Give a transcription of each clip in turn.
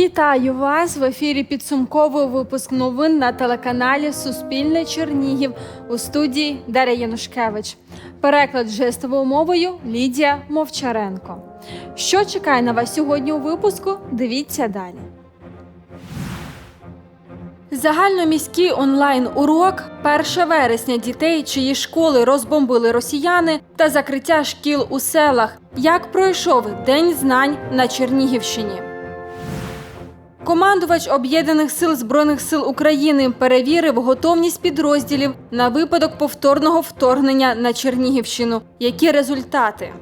Вітаю вас в ефірі підсумковий випуск новин на телеканалі Суспільне Чернігів у студії Дар'я Янушкевич. Переклад жестовою мовою Лідія Мовчаренко. Що чекає на вас сьогодні у випуску? Дивіться далі. Загальноміський онлайн-урок 1 вересня дітей, чиї школи розбомбили росіяни, та закриття шкіл у селах. Як пройшов День знань на Чернігівщині? Командувач Об'єднаних сил Збройних сил України перевірив готовність підрозділів на випадок повторного вторгнення на Чернігівщину. Які результати?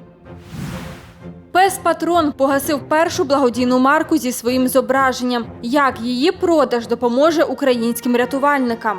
Пес Патрон погасив першу благодійну марку зі своїм зображенням. Як її продаж допоможе українським рятувальникам?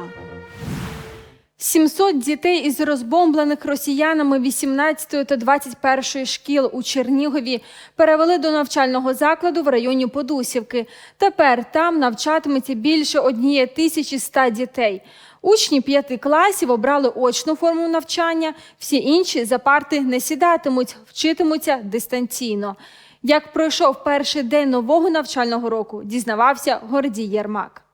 700 дітей із розбомблених росіянами 18 та 21 шкіл у Чернігові перевели до навчального закладу в районі Подусівки. Тепер там навчатиметься більше однієї тисячі ста дітей. Учні п'яти класів обрали очну форму навчання, всі інші за парти не сідатимуть, вчитимуться дистанційно. Як пройшов перший день нового навчального року, дізнавався Гордій Єрмак.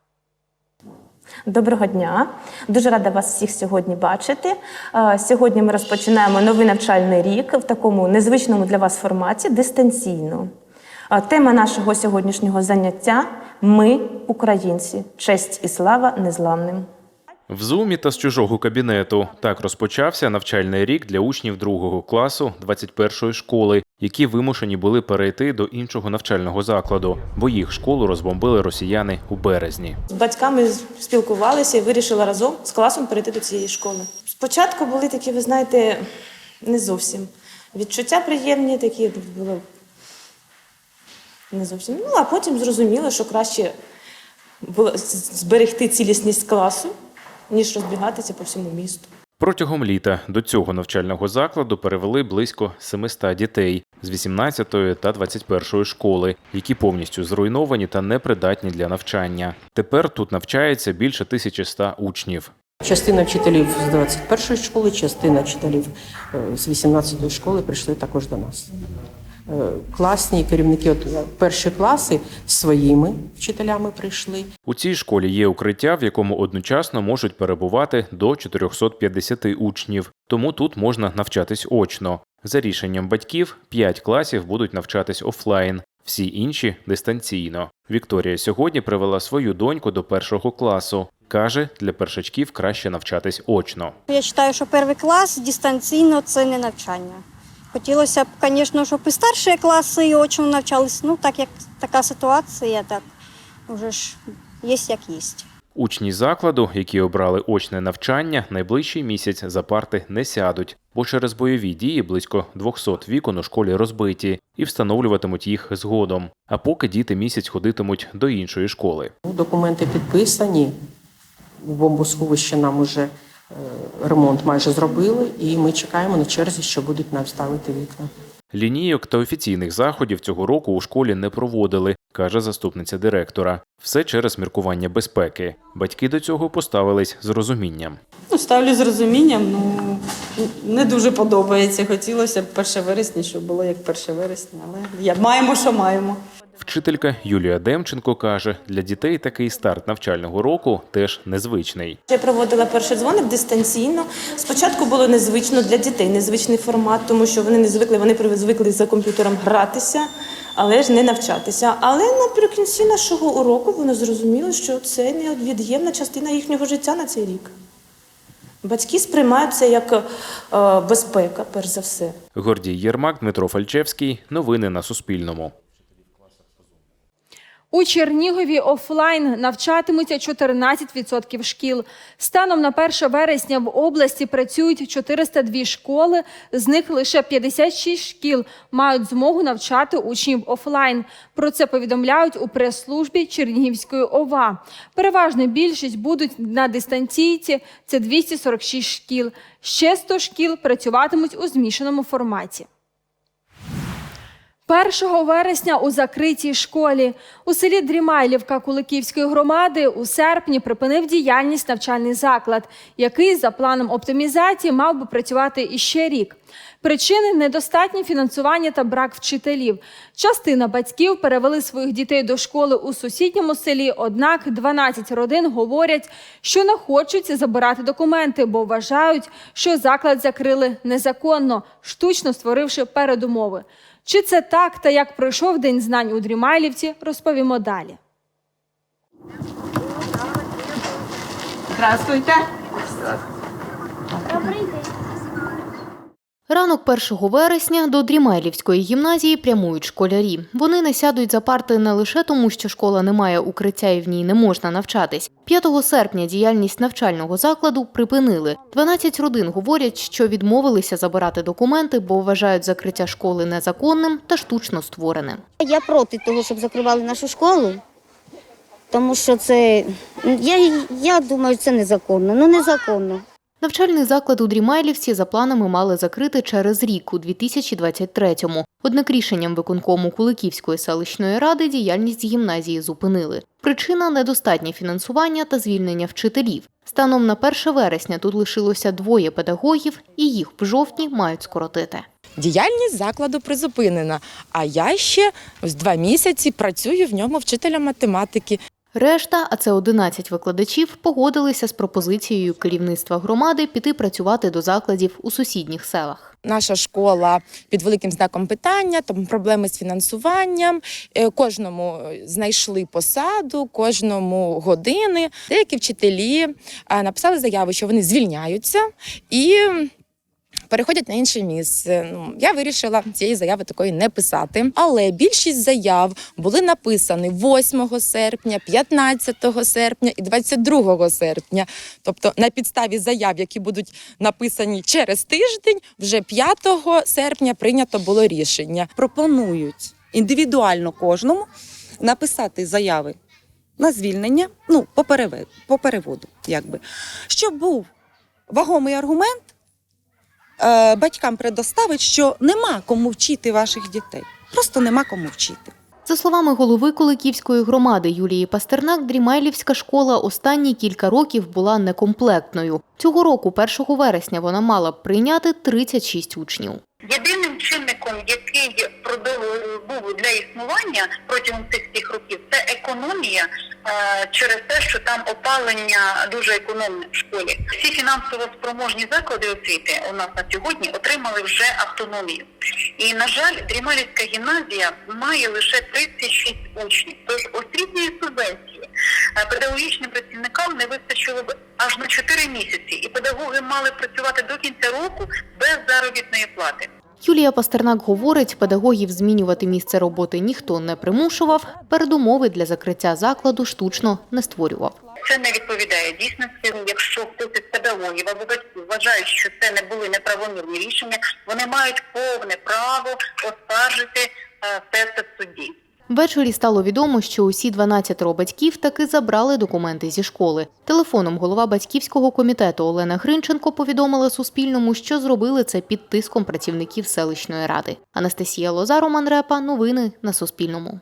Доброго дня, дуже рада вас всіх сьогодні бачити. Е, Сьогодні ми розпочинаємо новий навчальний рік в такому незвичному для вас форматі дистанційно. Е, Тема нашого сьогоднішнього заняття Ми, українці, честь і слава незламним. В зумі та з чужого кабінету так розпочався навчальний рік для учнів другого класу 21-ї школи, які вимушені були перейти до іншого навчального закладу, бо їх школу розбомбили росіяни у березні. З батьками спілкувалися і вирішила разом з класом перейти до цієї школи. Спочатку були такі, ви знаєте, не зовсім відчуття приємні, такі було не зовсім. Ну, а потім зрозуміло, що краще було зберегти цілісність класу, ніж розбігатися по всьому місту. Протягом літа до цього навчального закладу перевели близько 700 дітей з 18-ї та 21-ї школи, які повністю зруйновані та непридатні для навчання. Тепер тут навчається більше 1100 учнів. Частина вчителів з 21-ї школи, частина вчителів е, з 18-ї школи прийшли також до нас. Е, Класні керівники, от е, перші класи своїми вчителями прийшли. У цій школі є укриття, в якому одночасно можуть перебувати до 450 учнів, тому тут можна навчатись очно. За рішенням батьків, 5 класів будуть навчатись офлайн, всі інші дистанційно. Вікторія сьогодні привела свою доньку до першого класу. Каже, для першачків краще навчатись очно. Я вважаю, що перший клас дистанційно це не навчання. Хотілося б, звісно, щоб і старші класи і очно навчались. Ну, так як така ситуація, так вже ж є як є. Учні закладу, які обрали очне навчання, найближчий місяць за парти не сядуть, бо через бойові дії близько 200 вікон у школі розбиті і встановлюватимуть їх згодом. А поки діти місяць ходитимуть до іншої школи. Документи підписані. У бомбосховищі нам уже ремонт майже зробили, і ми чекаємо на черзі, що будуть нам ставити вікна. Лінійок та офіційних заходів цього року у школі не проводили, каже заступниця директора. Все через міркування безпеки. Батьки до цього поставились з розумінням. Ну, ставлю з розумінням, ну не дуже подобається. Хотілося б 1 вересня, щоб було як 1 вересня, але я маємо, що маємо. Вчителька Юлія Демченко каже, для дітей такий старт навчального року теж незвичний. Я проводила перший дзвоник дистанційно. Спочатку було незвично для дітей, незвичний формат, тому що вони не звикли, вони звикли за комп'ютером гратися, але ж не навчатися. Але наприкінці нашого уроку вони зрозуміли, що це невід'ємна частина їхнього життя на цей рік. Батьки сприймають це як е, безпека, перш за все. Гордій Єрмак, Дмитро Фальчевський. Новини на Суспільному. У Чернігові офлайн навчатимуться 14% шкіл. Станом на 1 вересня в області працюють 402 школи, з них лише 56 шкіл мають змогу навчати учнів офлайн. Про це повідомляють у прес-службі Чернігівської ОВА. Переважна більшість будуть на дистанційці – це 246 шкіл. Ще 100 шкіл працюватимуть у змішаному форматі. 1 вересня у закритій школі у селі Дрімайлівка Куликівської громади у серпні припинив діяльність навчальний заклад, який за планом оптимізації мав би працювати іще рік. Причини недостатнє фінансування та брак вчителів. Частина батьків перевели своїх дітей до школи у сусідньому селі. Однак 12 родин говорять, що не хочуть забирати документи, бо вважають, що заклад закрили незаконно, штучно створивши передумови. Чи це так та як пройшов день знань у Дрімайлівці, розповімо далі. Ранок 1 вересня до Дрімайлівської гімназії прямують школярі. Вони не сядуть за парти не лише тому, що школа не має укриття і в ній не можна навчатись. 5 серпня діяльність навчального закладу припинили. 12 родин говорять, що відмовилися забирати документи, бо вважають закриття школи незаконним та штучно створеним. Я проти того, щоб закривали нашу школу, тому що це я, я думаю, це незаконно. Ну незаконно. Навчальний заклад у Дрімайлівці за планами мали закрити через рік у 2023-му. Однак рішенням виконкому Куликівської селищної ради діяльність гімназії зупинили. Причина недостатнє фінансування та звільнення вчителів. Станом на 1 вересня тут лишилося двоє педагогів, і їх в жовтні мають скоротити. Діяльність закладу призупинена, а я ще ось два місяці працюю в ньому вчителем математики. Решта, а це 11 викладачів, погодилися з пропозицією керівництва громади піти працювати до закладів у сусідніх селах. Наша школа під великим знаком питання, там проблеми з фінансуванням. Е, Кожному знайшли посаду, кожному години. Деякі вчителі е, написали заяву, що вони звільняються і. Переходять на інше місце. Ну я вирішила цієї заяви такої не писати. Але більшість заяв були написані 8 серпня, 15 серпня і 22 серпня. Тобто на підставі заяв, які будуть написані через тиждень, вже 5 серпня прийнято було рішення. пропонують індивідуально кожному написати заяви на звільнення, ну, по, переве- по переводу, якби. Щоб був вагомий аргумент, батькам предоставить, що нема кому вчити ваших дітей. Просто нема кому вчити. За словами голови Куликівської громади Юлії Пастернак, Дрімайлівська школа останні кілька років була некомплектною. Цього року, 1 вересня, вона мала б прийняти 36 учнів. Єдиним чинником, який був для існування протягом цих всіх років, це економія е, через те, що там опалення дуже економне в школі. Всі фінансово спроможні заклади освіти у нас на сьогодні отримали вже автономію. І на жаль, Дрімалівська гімназія має лише 36 учнів. Тож освітньої субвенції е, педагогічним працівникам не вистачило б аж на 4 місяці, і педагоги мали працювати до кінця року без заробітної плати. Юлія Пастернак говорить, педагогів змінювати місце роботи ніхто не примушував, передумови для закриття закладу штучно не створював. Це не відповідає дійсності. Якщо хтось із педагогів або батьків вважають, що це не були неправомірні рішення, вони мають повне право оскаржити це в суді. Ввечері стало відомо, що усі 12 батьків таки забрали документи зі школи. Телефоном голова батьківського комітету Олена Гринченко повідомила Суспільному, що зробили це під тиском працівників селищної ради. Анастасія Лоза, Роман Репа. Новини на Суспільному.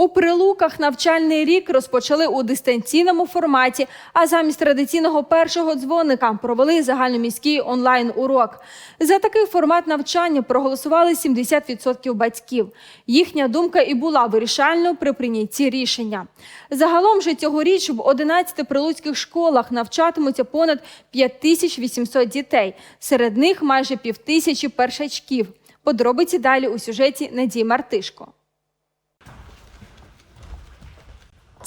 У прилуках навчальний рік розпочали у дистанційному форматі, а замість традиційного першого дзвоника провели загальноміський онлайн-урок. За такий формат навчання проголосували 70% батьків. Їхня думка і була вирішальною при прийнятті рішення. Загалом же цьогоріч в 11 прилуцьких школах навчатимуться понад 5800 дітей. Серед них майже півтисячі першачків. Подробиці далі у сюжеті Надії Мартишко.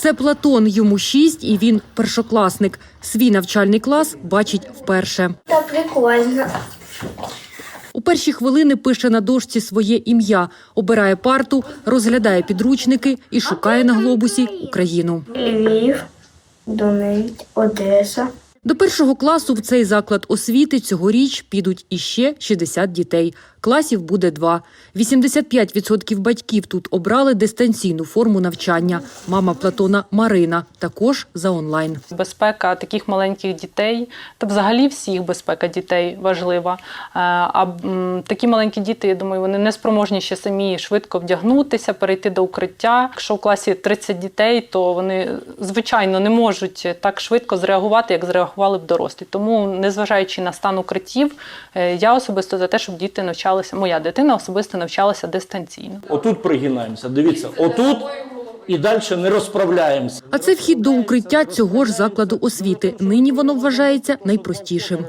Це Платон, йому шість, і він першокласник. Свій навчальний клас бачить вперше. Та прикольно. У перші хвилини пише на дошці своє ім'я, обирає парту, розглядає підручники і шукає на глобусі Україну. Львів, Донець, Одеса. До першого класу в цей заклад освіти цьогоріч підуть іще 60 дітей. Класів буде два. 85% батьків тут обрали дистанційну форму навчання. Мама Платона Марина також за онлайн. Безпека таких маленьких дітей та взагалі всіх безпека дітей важлива. Е, А такі маленькі діти, я думаю, вони не спроможні ще самі швидко вдягнутися, перейти до укриття. Якщо в класі 30 дітей, то вони звичайно не можуть так швидко зреагувати, як зреагували б дорослі. Тому, незважаючи на стан укриттів, е, я особисто за те, щоб діти навчалися. Моя дитина особисто навчалася дистанційно. Отут пригинаємося. Дивіться, отут і далі не розправляємося. А це вхід до укриття цього ж закладу освіти. Нині воно вважається найпростішим.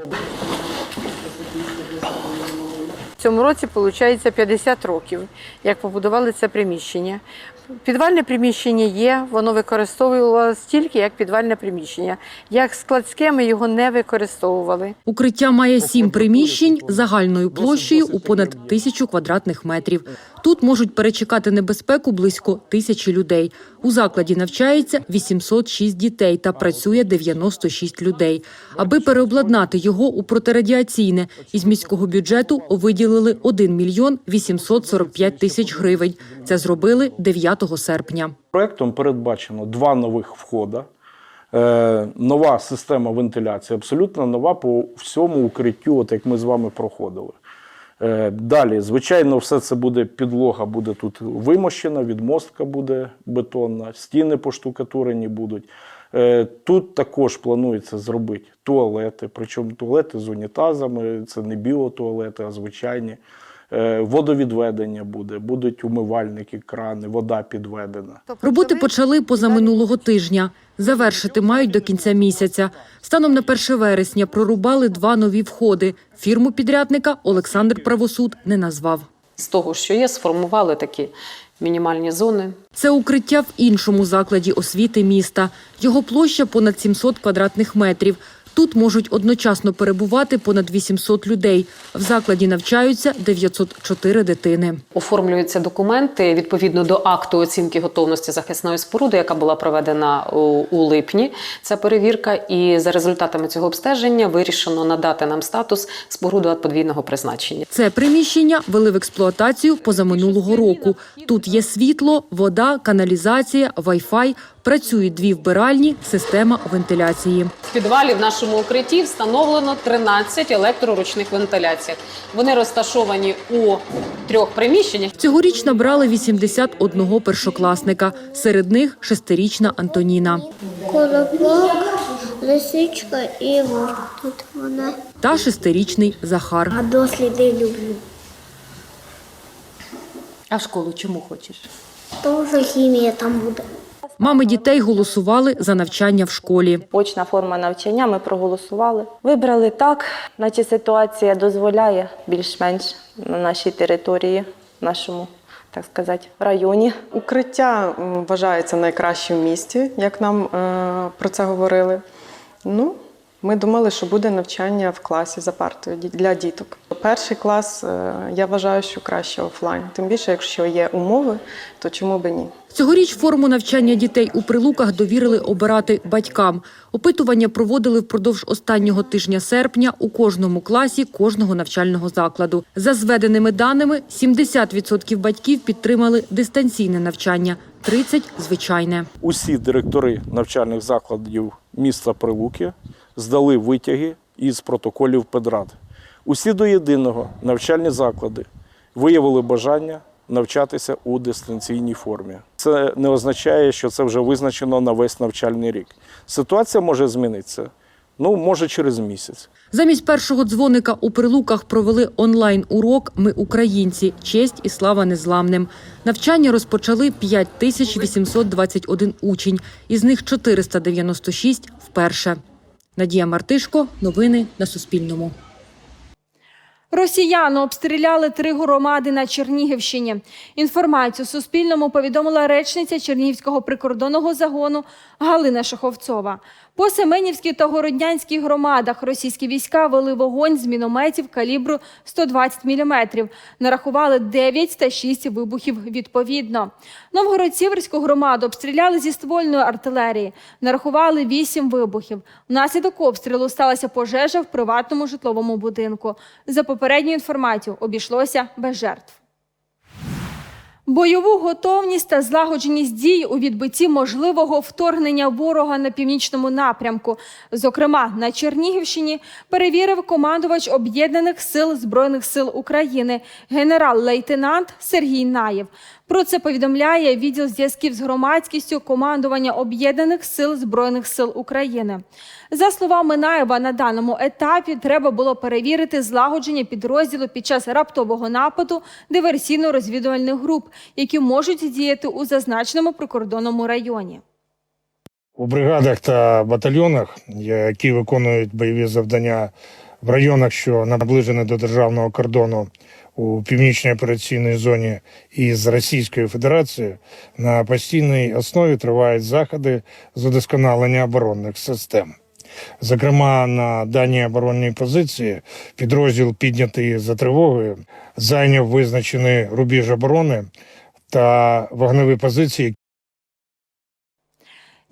В цьому році виходить 50 років, як побудували це приміщення. Підвальне приміщення є, воно використовувалося тільки як підвальне приміщення. Як складське ми його не використовували. Укриття має сім приміщень загальною площею у понад тисячу квадратних метрів. Тут можуть перечекати небезпеку близько тисячі людей. У закладі навчається 806 дітей та працює 96 людей. Аби переобладнати його у протирадіаційне, із міського бюджету виділили 1 мільйон 845 тисяч гривень. Це зробили 9 серпня. Проектом передбачено два нових входа. Е, нова система вентиляції, абсолютно нова по всьому укриттю, от як ми з вами проходили. Е, далі, звичайно, все це буде підлога, буде тут вимощена, відмостка буде бетонна, стіни поштукатурені будуть. Е, тут також планується зробити туалети, причому туалети з унітазами, це не біотуалети, а звичайні. Е, водовідведення буде, будуть умивальники, крани, вода підведена. Роботи почали позаминулого тижня. Завершити мають до кінця місяця. Станом на 1 вересня прорубали два нові входи. Фірму підрядника Олександр Правосуд не назвав. З того, що є, сформували такі мінімальні зони. Це укриття в іншому закладі освіти міста. Його площа понад 700 квадратних метрів. Тут можуть одночасно перебувати понад 800 людей. В закладі навчаються 904 дитини. Оформлюються документи відповідно до акту оцінки готовності захисної споруди, яка була проведена у, липні. Ця перевірка, і за результатами цього обстеження вирішено надати нам статус споруду подвійного призначення. Це приміщення вели в експлуатацію позаминулого року. Тут є світло, вода, каналізація, вай-фай. Працюють дві вбиральні, система вентиляції. В підвалі в нашому укритті встановлено 13 електроручних вентиляцій. Вони розташовані у трьох приміщеннях. Цьогоріч набрали 81 першокласника. Серед них шестирічна Антоніна. Коробок, лисичка і. Тут вона. та шестирічний Захар. А досліди люблю. А в школу чому хочеш? Тому що хімія там буде. Мами дітей голосували за навчання в школі. Очна форма навчання ми проголосували. Вибрали так, наче ситуація дозволяє більш-менш на нашій території, нашому, так сказати, районі. Укриття вважається найкращим в місті, як нам е, про це говорили. Ну, ми думали, що буде навчання в класі за партою для діток. Перший клас е, я вважаю, що краще офлайн. Тим більше, якщо є умови, то чому би ні? Цьогоріч форму навчання дітей у прилуках довірили обирати батькам. Опитування проводили впродовж останнього тижня серпня у кожному класі кожного навчального закладу. За зведеними даними, 70% батьків підтримали дистанційне навчання, 30 – звичайне. Усі директори навчальних закладів міста Прилуки здали витяги із протоколів педрад. Усі до єдиного навчальні заклади виявили бажання навчатися у дистанційній формі. Це не означає, що це вже визначено на весь навчальний рік. Ситуація може змінитися, ну може через місяць. Замість першого дзвоника у прилуках провели онлайн-урок «Ми українці. Честь і слава незламним». Навчання розпочали 5821 учень, із них 496 – вперше. Надія Мартишко. Новини на Суспільному. Росіяни обстріляли три громади на Чернігівщині. Інформацію Суспільному повідомила речниця Чернігівського прикордонного загону Галина Шаховцова. По Семенівській та Городнянській громадах російські війська вели вогонь з мінометів калібру 120 мм. Нарахували 9 та 6 вибухів відповідно. Новгород-Сіверську громаду обстріляли зі ствольної артилерії. Нарахували 8 вибухів. Внаслідок обстрілу сталася пожежа в приватному житловому будинку. За попередньою інформацією, обійшлося без жертв. Бойову готовність та злагодженість дій у відбитті можливого вторгнення ворога на північному напрямку, зокрема на Чернігівщині, перевірив командувач об'єднаних сил збройних сил України генерал-лейтенант Сергій Наєв. Про це повідомляє відділ зв'язків з громадськістю командування об'єднаних сил збройних сил України. За словами Наєва, на даному етапі треба було перевірити злагодження підрозділу під час раптового нападу диверсійно-розвідувальних груп, які можуть діяти у зазначеному прикордонному районі. У бригадах та батальйонах, які виконують бойові завдання в районах, що наближені до державного кордону у північній операційній зоні із Російською Федерацією, на постійній основі тривають заходи з удосконалення оборонних систем. Зокрема, на даній оборонній позиції підрозділ, піднятий за тривогою, зайняв визначений рубіж оборони та вогневі позиції,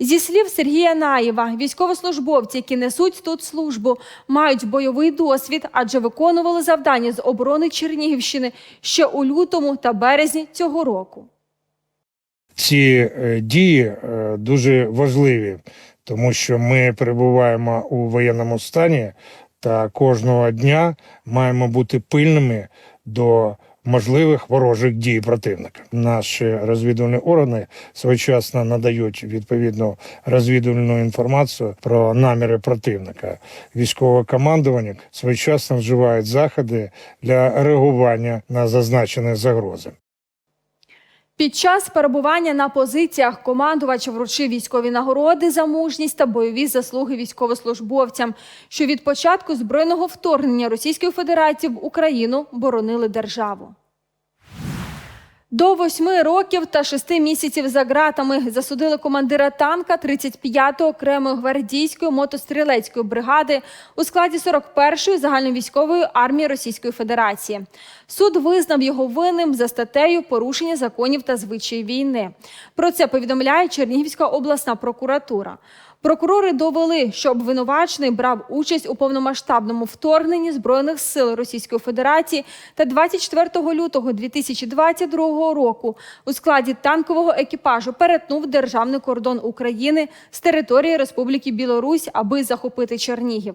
Зі слів Сергія Наєва, військовослужбовці, які несуть тут службу, мають бойовий досвід, адже виконували завдання з оборони Чернігівщини ще у лютому та березні цього року. ці е, дії е, дуже важливі, тому що ми перебуваємо у воєнному стані та кожного дня маємо бути пильними до можливих ворожих дій противника. Наші розвідувальні органи своєчасно надають відповідну розвідувальну інформацію про наміри противника. Військове командування своєчасно вживають заходи для реагування на зазначені загрози. Під час перебування на позиціях командувач вручив військові нагороди за мужність та бойові заслуги військовослужбовцям, що від початку збройного вторгнення Російської Федерації в Україну боронили державу. До восьми років та шести місяців за ґратами засудили командира танка 35-ї окремої гвардійської мотострілецької бригади у складі 41-ї загальновійськової армії Російської Федерації. Суд визнав його винним за статтею порушення законів та звичаїв війни. Про це повідомляє Чернігівська обласна прокуратура. Прокурори довели, що обвинувачений брав участь у повномасштабному вторгненні збройних сил Російської Федерації та 24 лютого 2022 року у складі танкового екіпажу перетнув державний кордон України з території Республіки Білорусь, аби захопити Чернігів.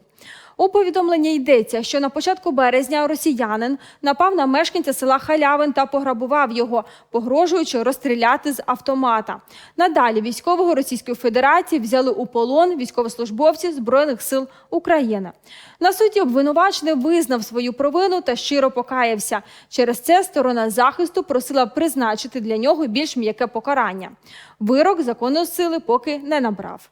У повідомленні йдеться, що на початку березня росіянин напав на мешканця села Халявин та пограбував його, погрожуючи розстріляти з автомата. Надалі військового Російської Федерації взяли у полон військовослужбовці Збройних сил України. На суді обвинувачений визнав свою провину та щиро покаявся. Через це сторона захисту просила призначити для нього більш м'яке покарання. Вирок законної сили поки не набрав.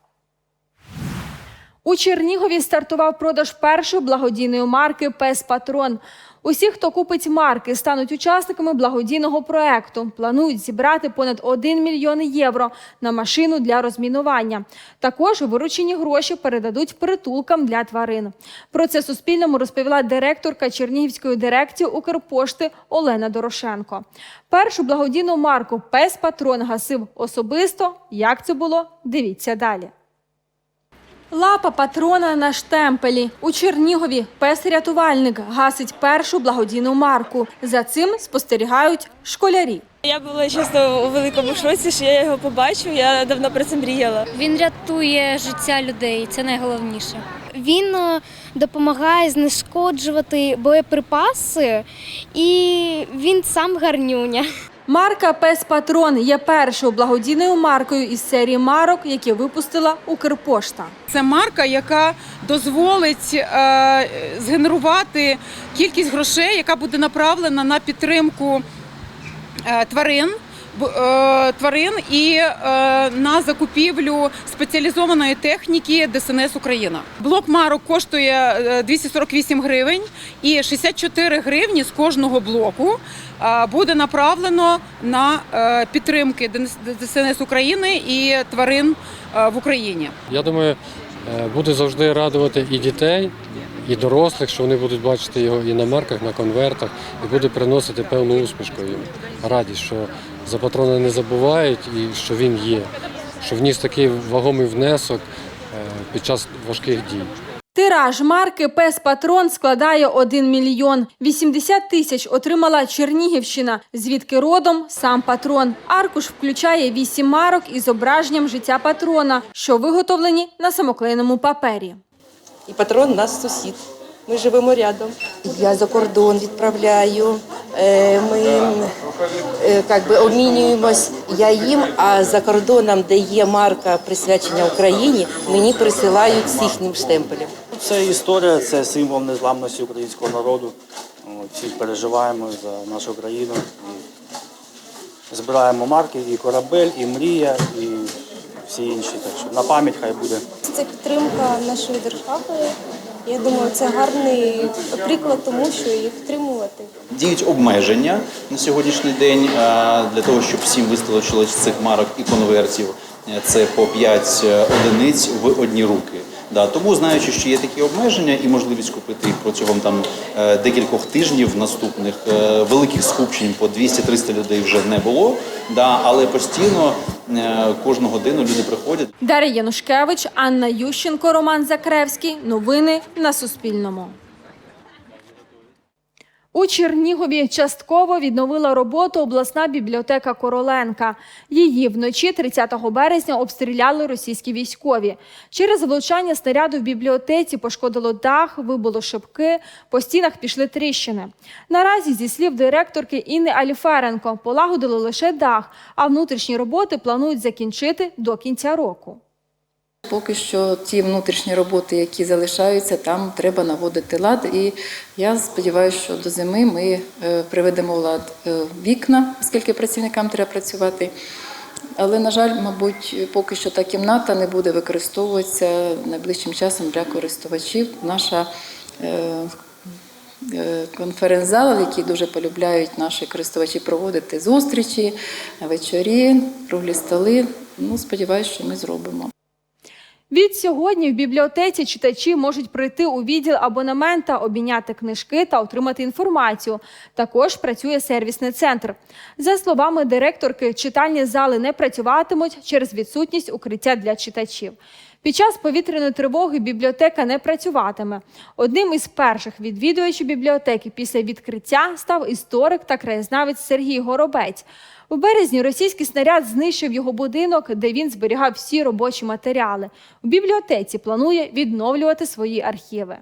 У Чернігові стартував продаж першої благодійної марки Пес Патрон. Усі, хто купить марки, стануть учасниками благодійного проекту. Планують зібрати понад 1 мільйон євро на машину для розмінування. Також виручені гроші передадуть притулкам для тварин. Про це Суспільному розповіла директорка Чернігівської дирекції Укрпошти Олена Дорошенко. Першу благодійну марку Пес Патрон гасив особисто. Як це було? Дивіться далі. Лапа патрона на штемпелі. У Чернігові пес-рятувальник гасить першу благодійну марку. За цим спостерігають школярі. Я була чесно у великому шоці, що я його побачу. Я давно про це мріяла. Він рятує життя людей, це найголовніше. Він е, допомагає знешкоджувати боєприпаси, і він сам гарнюня. Марка Пес Патрон є першою благодійною маркою із серії марок, які випустила Укрпошта. Це марка, яка дозволить е, згенерувати кількість грошей, яка буде направлена на підтримку е, тварин. Е, Тварин і е, на закупівлю спеціалізованої техніки ДСНС Україна. Блок марок коштує е, 248 гривень, і 64 гривні з кожного блоку е, буде направлено на е, підтримки ДСНС України і тварин е, в Україні. Я думаю, е, буде завжди радувати і дітей, і дорослих, що вони будуть бачити його і на марках, на конвертах, і буде приносити певну усмішку їм, радість, що за патрона не забувають і що він є, що вніс такий вагомий внесок е, під час важких дій. Тираж марки Пес Патрон складає 1 мільйон. 80 тисяч отримала Чернігівщина, звідки родом сам патрон. Аркуш включає 8 марок із зображенням життя патрона, що виготовлені на самоклеєному папері. І патрон у нас сусід. Ми живемо рядом. Я за кордон відправляю. е, Ми е, як би, обмінюємось. Я їм, а за кордоном, де є марка присвячення Україні, мені присилають з їхнім штемпелем. Це історія, це символ незламності українського народу. Всі переживаємо за нашу країну. І збираємо марки, і корабель, і мрія, і всі інші. Так що на пам'ять хай буде. Це підтримка нашої держави. Я думаю, це гарний приклад тому, що її підтримувати. Діють обмеження на сьогоднішній день е, для того, щоб всім вистачило цих марок і конвертів. Е, Це по 5 одиниць в одні руки. Да, тому знаючи, що є такі обмеження і можливість купити їх протягом там е, декількох тижнів наступних е, великих скупчень по 200-300 людей вже не було. Да, але постійно е, кожну годину люди приходять. Дар'я Янушкевич, Анна Ющенко, Роман Закревський. Новини на Суспільному. У Чернігові частково відновила роботу обласна бібліотека Короленка. Її вночі 30 березня обстріляли російські військові. Через влучання снаряду в бібліотеці пошкодило дах, вибуло шибки, по стінах пішли тріщини. Наразі, зі слів директорки Інни Аліференко, полагодили лише дах, а внутрішні роботи планують закінчити до кінця року. Поки що ті внутрішні роботи, які залишаються, там треба наводити лад. І я сподіваюся, що до зими ми е, приведемо в лад е, вікна, оскільки працівникам треба працювати. Але, на жаль, мабуть, поки що та кімната не буде використовуватися найближчим часом для користувачів. Наша е, конференц-зал, який дуже полюбляють наші користувачі проводити зустрічі, вечорі, круглі столи. Ну, сподіваюся, що ми зробимо. Від сьогодні в бібліотеці читачі можуть прийти у відділ абонемента, обміняти книжки та отримати інформацію. Також працює сервісний центр. За словами директорки, читальні зали не працюватимуть через відсутність укриття для читачів. Під час повітряної тривоги бібліотека не працюватиме. Одним із перших відвідувачів бібліотеки після відкриття став історик та краєзнавець Сергій Горобець. У березні російський снаряд знищив його будинок, де він зберігав всі робочі матеріали. У бібліотеці планує відновлювати свої архіви.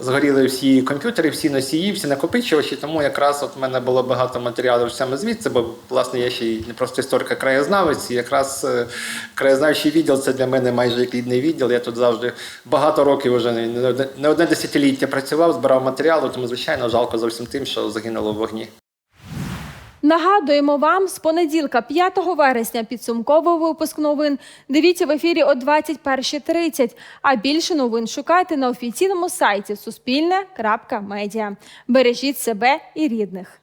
Згоріли всі комп'ютери, всі носії, всі накопичувачі, тому якраз от в мене було багато матеріалів саме звідси, бо власне я ще й не просто історик, а краєзнавець. Якраз е, краєзнавчий відділ це для мене майже як рідний відділ. Я тут завжди багато років вже не одне десятиліття працював, збирав матеріали, тому звичайно жалко зовсім тим, що загинуло в вогні. Нагадуємо вам, з понеділка, 5 вересня, підсумковий випуск новин. Дивіться в ефірі о 21.30. А більше новин шукайте на офіційному сайті Суспільне.Медіа. Бережіть себе і рідних.